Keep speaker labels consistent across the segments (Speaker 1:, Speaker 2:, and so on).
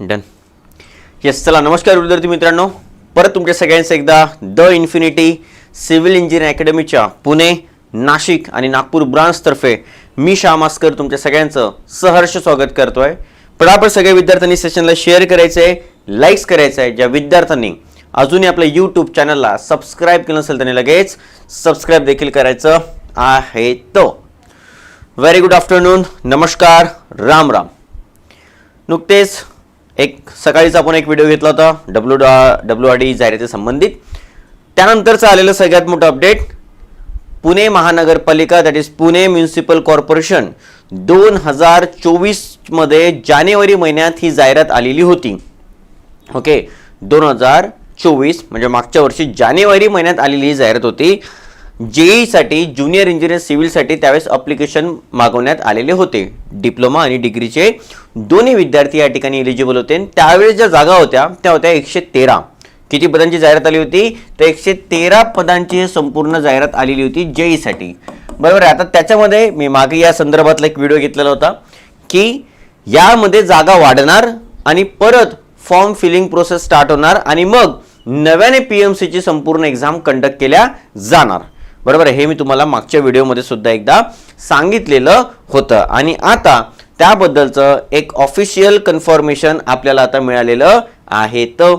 Speaker 1: Done yes चला नमस्कार विद्यार्थी मित्रांनो. परत तुमच्या सगळ्यांचं एकदा द इन्फिनिटी सिव्हिल इंजिनिअरिंग अकॅडमीच्या पुणे नाशिक आणि नागपूर ब्रांचतर्फे मी श्याम मास्कर तुमच्या सगळ्यांचं सहर्ष स्वागत करतो आहे पटापट सगळ्या विद्यार्थ्यांनी सेशनला शेअर करायचं आहे लाईक्स करायचं आहे ज्या विद्यार्थ्यांनी अजूनही आपल्या यूट्यूब चॅनलला सबस्क्राईब केलं नसेल त्यांनी लगेच सबस्क्राईब देखील करायचं आहे तो. व्हेरी गुड आफ्टरनून नमस्कार. राम राम. नुकतेच एक सकाळीच आपण एक व्हिडिओ घेतला होता डब्ल्यू डब्ल्यू आर डी जाहिराती संबंधित. त्यानंतरचं आलेलं सगळ्यात मोठं अपडेट पुणे महानगरपालिका that is Pune municipal corporation दोन हजार चोवीसमध्ये जानेवारी महिन्यात ही जाहिरात आलेली होती. ओके दोन हजार चोवीस म्हणजे मागच्या वर्षी जानेवारी महिन्यात आलेली ही जाहिरात होती. जेईसाठी ज्युनियर इंजिनियर सिव्हिलसाठी त्यावेळेस अप्लिकेशन मागवण्यात आलेले होते. डिप्लोमा आणि डिग्रीचे दोन्ही विद्यार्थी या ठिकाणी एलिजिबल होते. त्यावेळेस ज्या जागा होत्या त्या होत्या एकशे तेरा. किती पदांची जाहिरात आली होती? तर एकशे तेरा पदांची संपूर्ण जाहिरात आलेली होती जेईसाठी. बरोबर आहे? आता त्याच्यामध्ये मी मागे या संदर्भातला एक व्हिडिओ घेतलेला होता की यामध्ये जागा वाढणार आणि परत फॉर्म फिलिंग प्रोसेस स्टार्ट होणार आणि मग नव्याने पी एम सीची संपूर्ण एक्झाम कंडक्ट केल्या जाणार. बरोबर आहे? हे मी तुम्हाला मागच्या व्हिडिओमध्ये सुद्धा एकदा सांगितलेलं होतं. आणि आता त्याबद्दलचं एक ऑफिशियल कन्फर्मेशन आपल्याला आता मिळालेलं आहे. तर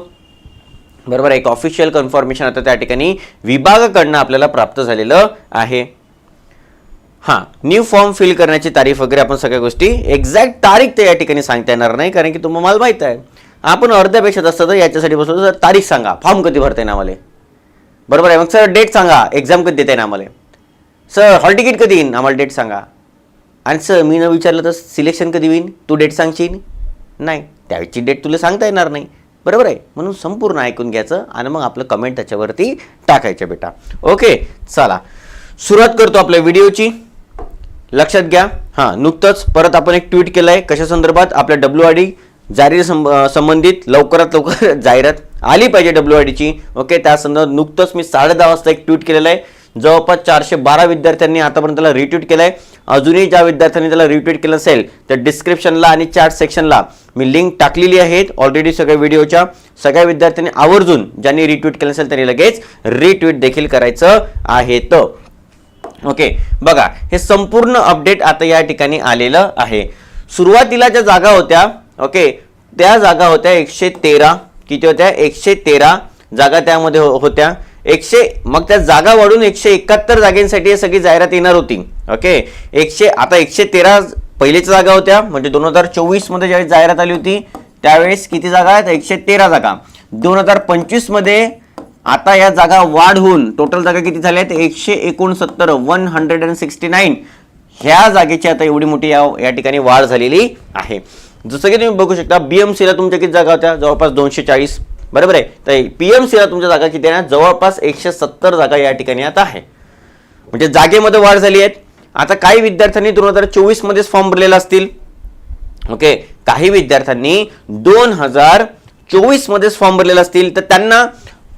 Speaker 1: बरोबर आहे एक ऑफिशियल कन्फर्मेशन आता त्या ठिकाणी विभागाकडनं आपल्याला प्राप्त झालेलं आहे. हां न्यू फॉर्म फिल करण्याची तारीख वगैरे आपण सगळ्या गोष्टी एक्झॅक्ट तारीख ते या ठिकाणी सांगता येणार नाही कारण की तुम्हाला माहीत आहे. आपण अर्ध्यापेक्षा जास्त तर याच्यासाठी बसलो तर तारीख सांगा. फॉर्म कधी भरता येईल आम्हाला? बरोबर आहे. मग सर डेट सांगा. एक्झाम कधी देता येईल आम्हाला? सर हॉल तिकीट कधी येईन? आम्हाला डेट सांगा. आणि सर मी न विचारलं तर सिलेक्शन कधी होईन? तू डेट सांगशील? नाही. त्यावेळची डेट तुला सांगता येणार नाही. बरोबर आहे. म्हणून संपूर्ण ऐकून घ्यायचं आणि मग आपलं कमेंट त्याच्यावरती टाकायचं बेटा. ओके चला. सुरुवात करतो आपल्या व्हिडिओची लक्षात घ्या. हां नुकतंच परत आपण एक ट्विट केलं आहे कशा संदर्भात? आपल्या डब्ल्यू आर डी जाहीर संब संबंधित लवकरात लवकर जाहिरात आली पाहिजे डब्ल्यू आय डीची ओके त्या संदर्भात नुकतंच मी साडे दहा वाजता एक ट्विट केलेलं आहे. जवळपास चारशे बारा विद्यार्थ्यांनी आतापर्यंत त्याला रिट्वीट केलं आहे अजूनही ज्या विद्यार्थ्यांनी त्याला रिट्वीट केलं असेल तर डिस्क्रिप्शनला आणि चॅट सेक्शनला मी लिंक टाकलेली आहेत ऑलरेडी सगळ्या व्हिडिओच्या. सगळ्या विद्यार्थ्यांनी आवर्जून ज्यांनी रिट्वीट केलं असेल त्यांनी लगेच रिट्वीट देखील करायचं आहे तर ओके बघा हे संपूर्ण अपडेट आता या ठिकाणी आलेलं आहे. सुरुवातीला ज्या जागा होत्या ओके त्या जागा होत्या एकशे तेरा. किती होत्या? एकशे तेरा जागा त्यामध्ये हो- होत्या. एकशे मग त्या जागा वाढून एकशे एकाहत्तर जागेसाठी सगळी जाहिरात येणार होती. ओके एकशे आता एकशे तेरा पहिल्याच्या जागा होत्या म्हणजे दोन हजार चोवीसमध्ये ज्यावेळेस जाहिरात आली होती त्यावेळेस किती जागा आहेत? एकशे तेरा जागा. दोन हजार पंचवीसमध्ये आता या जागा वाढ होऊन टोटल जागा किती झाल्या आहेत? एकशे एकोणसत्तर one hundred and sixty nine ह्या जागेची आता एवढी मोठी या या ठिकाणी वाढ झालेली आहे. जसं की तुम्ही बघू शकता बीएमसीला तुमच्या किती जागा होत्या? जवळपास दोनशे चाळीस बरोबर आहे? तर पीएमसीला तुमच्या जागा किती आहे ना? जवळपास एकशे सत्तर जागा या ठिकाणी आता आहे. म्हणजे जागेमध्ये वाढ झाली आहेत आता काही विद्यार्थ्यांनी दोन हजार चोवीसमध्येच फॉर्म भरलेला असतील. ओके? काही विद्यार्थ्यांनी दोन हजार चोवीसमध्येच फॉर्म भरलेला असतील. तर त्यांना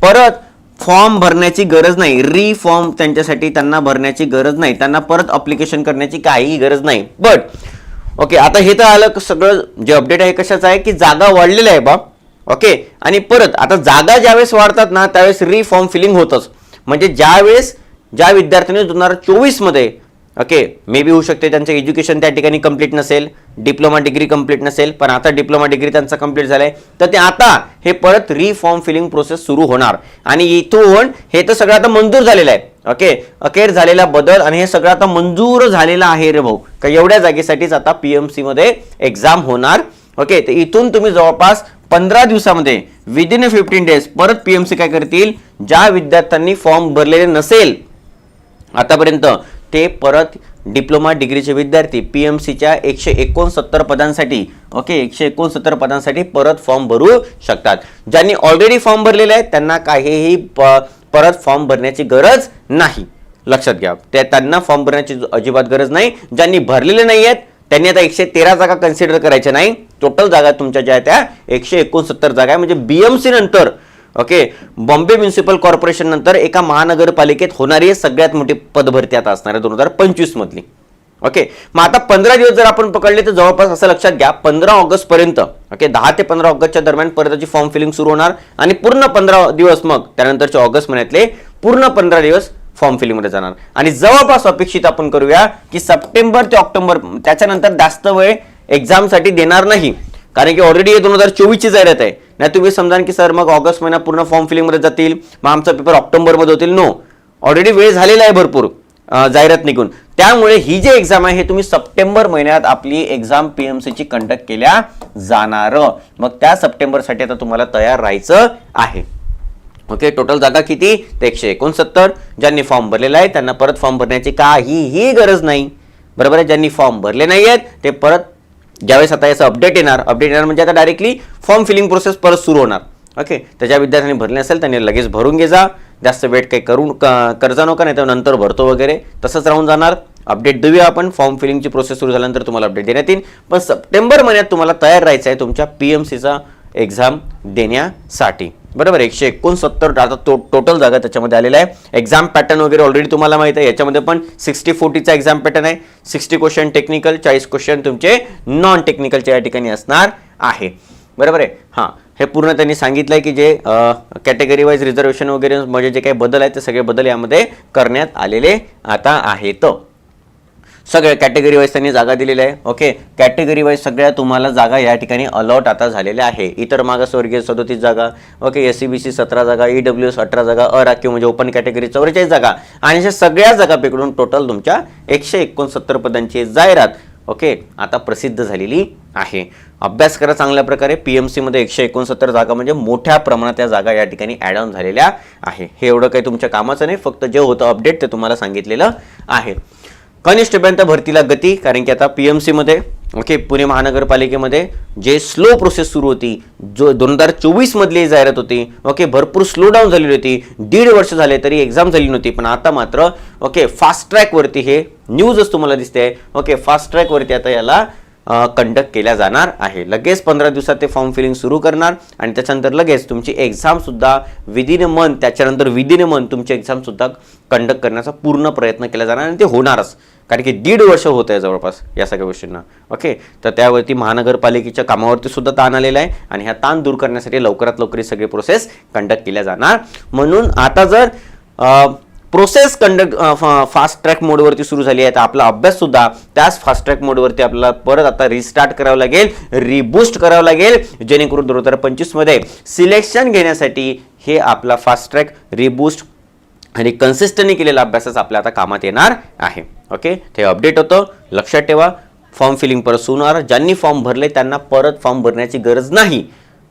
Speaker 1: परत फॉर्म भरण्याची गरज नाही. री फॉर्म त्यांच्यासाठी त्यांना भरण्याची गरज नाही. त्यांना परत अप्लिकेशन करण्याची काहीही गरज नाही. बट ओके आता हे तर आलं सगळं जे अपडेट आहे कशाचं आहे की जागा वाढलेल्या आहे बा. ओके आणि परत आता जागा ज्यावेळेस वाढतात ना त्यावेळेस रिफॉर्म फिलिंग होतच. म्हणजे ज्यावेळेस ज्या विद्यार्थ्यांनी दोन हजार चोवीसमध्ये ओके मे बी होऊ शकते त्यांचं एज्युकेशन त्या ठिकाणी कंप्लीट नसेल. डिप्लोमा डिग्री कंप्लीट नसेल पण आता डिप्लोमा डिग्री त्यांचा कंप्लीट झालाय. तर ते आता हे परत रिफॉर्म फिलिंग प्रोसेस सुरू होणार. आणि इथून हे तर सगळं आता मंजूर झालेलं आहे. ओके अखेर झालेला बदल आणि हे सगळं आता मंजूर झालेलं आहे रे भाऊ. का एवढ्या जागेसाठीच आता पीएमसी मध्ये एक्झाम होणार. ओके तर इथून तुम्ही जवळपास पंधरा दिवसामध्ये विदिन फिफ्टीन डेज परत पीएमसी काय करतील? ज्या विद्यार्थ्यांनी फॉर्म भरलेले नसेल आतापर्यंत ते परत डिप्लोमा डिग्रीचे विद्यार्थी पी एम सीच्या एकशे एकोणसत्तर पदांसाठी ओके एकशे एकोणसत्तर पदांसाठी परत फॉर्म भरू शकतात. ज्यांनी ऑलरेडी फॉर्म भरलेले आहेत त्यांना काहीही प- परत फॉर्म भरण्याची गरज नाही. लक्षात घ्या. त्या त्यांना फॉर्म भरण्याची अजिबात गरज नाही. ज्यांनी भरलेले नाही आहेत त्यांनी आता एकशे तेरा जागा कन्सिडर करायच्या नाही. टोटल जागा तुमच्या ज्या आहेत त्या एकशे एकोणसत्तर जागा आहे. म्हणजे सी नंतर ओके? बॉम्बे म्युन्सिपल कॉर्पोरेशन नंतर एका महानगरपालिकेत होणारी सगळ्यात मोठी पदभरती आता असणार आहे दोन हजार पंचवीस मधली. ओके? मग आता पंधरा दिवस जर आपण पकडले तर जवळपास असं लक्षात घ्या पंधरा ऑगस्ट पर्यंत ओके? दहा ते पंधरा ऑगस्टच्या दरम्यान परत त्याची फॉर्म फिलिंग सुरू होणार आणि पूर्ण पंधरा दिवस मग त्यानंतरचे ऑगस्ट महिन्यातले पूर्ण पंधरा दिवस फॉर्म फिलिंगमध्ये जाणार. आणि जवळपास अपेक्षित आपण करूया की सप्टेंबर ते ऑक्टोबर त्याच्यानंतर जास्त वेळ एक्झामसाठी देणार नाही. कारण की ऑलरेडी हे दोन हजार चोवीसची जाहिरात आहे. नाही तुम्ही समजा की सर मग ऑगस्ट महिना पूर्ण फॉर्म फिलिंगमध्ये जातील मग आमचा पेपर ऑक्टोबरमध्ये होतील? नो ऑलरेडी वेळ झालेला आहे भरपूर जाहिरात निघून. त्यामुळे ही जी एक्झाम आहे हे तुम्ही सप्टेंबर महिन्यात आपली एक्झाम पीएमसीची कंडक्ट केल्या जाणार. मग त्या सप्टेंबरसाठी आता तुम्हाला तयार राहायचं आहे. ओके टोटल जागा किती? तर एकशे एकोणसत्तर. ज्यांनी फॉर्म भरलेला आहे त्यांना परत फॉर्म भरण्याची काहीही गरज नाही. बरोबर आहे? ज्यांनी फॉर्म भरले नाही आहेत ते परत ज्यावेळेस आता याचं अपडेट येणार अपडेट येणार म्हणजे आता डायरेक्टली फॉर्म फिलिंग प्रोसेस परत सुरू होणार. ओके त्याच्या विद्यार्थ्यांनी भरले असेल त्यांनी लगेच भरून घे जा. जास्त वेट काही करून क- कर्जा नका नाही तर नंतर भरतो वगैरे. तसंच राहून जाणार. अपडेट देऊया आपण. फॉर्म फिलिंगची प्रोसेस सुरू झाल्यानंतर तुम्हाला अपडेट देण्यात येईल. पण सप्टेंबर महिन्यात तुम्हाला तयार राहायचं आहे तुमच्या पी एम सीचा एक्झाम देण्यासाठी. बरोबर एकशे एकोणसत्तर आता तो टोटल जागा त्याच्यामध्ये आलेला आहे. एक्झाम पॅटर्न वगैरे ऑलरेडी तुम्हाला माहिती आहे. याच्यामध्ये पण सिक्स्टी फोर्टीचा एक्झाम पॅटर्न आहे. सिक्स्टी क्वेश्चन टेक्निकल चाळीस क्वेश्चन तुमचे नॉन टेक्निकलच्या या ठिकाणी असणार आहे. बरोबर आहे? हां. हे पूर्ण त्यांनी सांगितलं आहे की जे कॅटेगरी वाईज रिझर्वेशन वगैरे म्हणजे जे काही बदल आहेत ते सगळे बदल यामध्ये करण्यात आलेले आता आहेत. सगळ्या कॅटेगरी वाईज त्यांनी जागा दिलेल्या आहे. ओके कॅटेगरी वाईज सगळ्या तुम्हाला जागा या ठिकाणी अलॉट आता झालेल्या आहे. इतर मागासवर्गीय सदोतीस जागा okay S C B C सतरा जागा ई डब्ल्यू एस अठरा जागा अराखीव म्हणजे ओपन कॅटेगरी चौवेचाळीस जागा. आणि अशा सगळ्या जागा पिकडून टोटल तुमच्या एकशे एकोणसत्तर पदांची जाहिरात ओके आता प्रसिद्ध झालेली आहे. अभ्यास करा चांगल्या प्रकारे. पी एम सीमध्ये एकशे एकोणसत्तर जागा म्हणजे मोठ्या प्रमाणात या जागा या ठिकाणी ॲड ऑन झालेल्या आहे. हे एवढं काही तुमच्या कामाचं नाही फक्त जे होतं अपडेट ते तुम्हाला सांगितलेलं आहे. कनिष्ठ भरतीला गती कारण की आता पी एम सीमध्ये ओके पुणे महानगरपालिकेमध्ये जे स्लो प्रोसेस सुरू होती जो दोन हजार चोवीसमधली जाहिरात होती ओके भरपूर स्लो डाऊन झालेली होती दीड वर्ष झाले तरी एक्झाम झाली नव्हती पण आता मात्र ओके फास्ट ट्रॅकवरती हे न्यूजच तुम्हाला दिसते ओके फास्ट ट्रॅकवरती आता याला कंडक्ट केल्या जाणार आहे. लगेच पंधरा दिवसात ते फॉर्म फिलिंग सुरू करणार आणि त्याच्यानंतर लगेच तुमची एक्झामसुद्धा विदिन मन त्याच्यानंतर विदिन मन तुमची एक्झामसुद्धा कंडक्ट करण्याचा पूर्ण प्रयत्न केला जाणार आणि ते होणारच. कारण की दीड वर्ष होत आहे जवळपास या सगळ्या गोष्टींना. ओके तर त्यावरती महानगरपालिकेच्या कामावरती सुद्धा ताण आलेला आहे आणि ह्या ताण दूर करण्यासाठी लवकरात लवकर ही सगळी प्रोसेस कंडक्ट केल्या जाणार. म्हणून आता जर प्रोसेस कंडक्ट फास्ट ट्रॅक मोडवरती सुरू झाली आहे. तर आपला अभ्यास सुद्धा त्याच फास्ट ट्रॅक मोडवरती आपल्याला परत आता रिस्टार्ट करावं लागेल रिबूस्ट करावं लागेल. जेणेकरून दोन हजार पंचवीसमध्ये सिलेक्शन घेण्यासाठी हे आपला फास्ट ट्रॅक रिबूस्ट आणि कन्सिस्टंटली केलेला अभ्यासच आपल्या आता कामात येणार आहे. ओके ते अपडेट होतं. लक्षात ठेवा. फॉर्म फिलिंग परत सुनार होणार. ज्यांनी फॉर्म भरले त्यांना परत फॉर्म भरण्याची गरज नाही.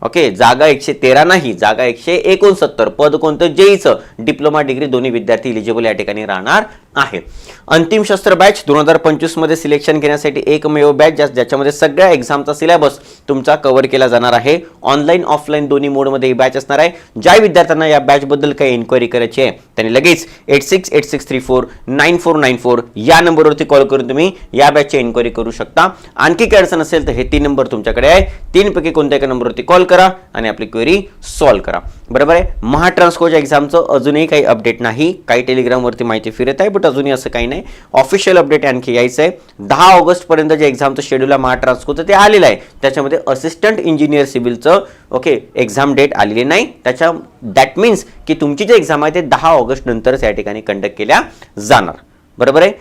Speaker 1: ओके जागा एकशे तेरा नाही जागा एकशे एकोणसत्तर. पद कोणतं? जेईचं डिप्लोमा डिग्री दोन्ही विद्यार्थी इलिजिबल या ठिकाणी राहणार. आहे. अंतिम शस्त्र बॅच दोन हजार पंचवीसमध्ये सिलेक्शन घेण्यासाठी एकमेव बॅच ज्या ज्याच्यामध्ये सगळ्या एक्झामचा सिलेबस तुमचा कव्हर केला जाणार आहे. ऑनलाईन ऑफलाईन दोन्ही मोडमध्ये ही बॅच असणार आहे. ज्या विद्यार्थ्यांना या बॅचबद्दल काही इन्क्वायरी करायची आहे त्यांनी लगेच eight six eight six three four nine four nine four या नंबरवरती कॉल करून तुम्ही या बॅचची इन्क्वायरी करू शकता. आणखी काय अडचण असेल तर हे तीन नंबर तुमच्याकडे आहे. तीनपैकी कोणत्या एका नंबरवरती कॉल करा आणि आपली क्वेरी सॉल्व्ह करा. बरोबर आहे? महाट्रान्सकोच्या एक्झामचं अजूनही काही अपडेट नाही. काही टेलिग्रामवरती माहिती फिरत आहे बट अजूनही असं काही नाही. ऑफिशियल अपडेट आणखी यायचं आहे दहा ऑगस्टपर्यंत जे एक्झामचं शेड्यूल आहे महाट्रान्सकोचं ते आलेलं आहे. त्याच्यामध्ये असिस्टंट इंजिनियर सिव्हिलचं ओके एक्झाम डेट आलेली नाही. त्याच्या दॅट मीन्स की तुमची जी एक्झाम आहे ते दहा ऑगस्ट नंतरच या ठिकाणी कंडक्ट केल्या जाणार. बरोबर आहे?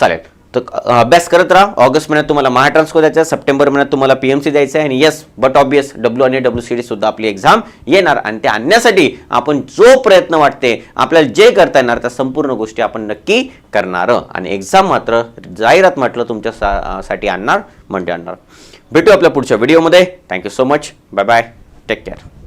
Speaker 1: चालेल. तर अभ्यास करत राहा. ऑगस्ट महिन्यात तुम्हाला महाट्रान्सको द्यायचा आहे. सप्टेंबर महिन्यात तुम्हाला पी एम सी द्यायचं आहे. आणि येस बट ऑबियस डब्ल्यू आणि डब्ल्यू सी डी सुद्धा आपली एक्झाम येणार. आणि ते आणण्यासाठी आपण जो प्रयत्न वाटते आपल्याला जे करता येणार त्या संपूर्ण गोष्टी आपण नक्की करणार. आणि एक्झाम मात्र जाहिरात म्हटलं तुमच्या सा- साठी आणणार म्हणजे आणणार. भेटू आपल्या पुढच्या व्हिडिओमध्ये thank you so much bye bye take care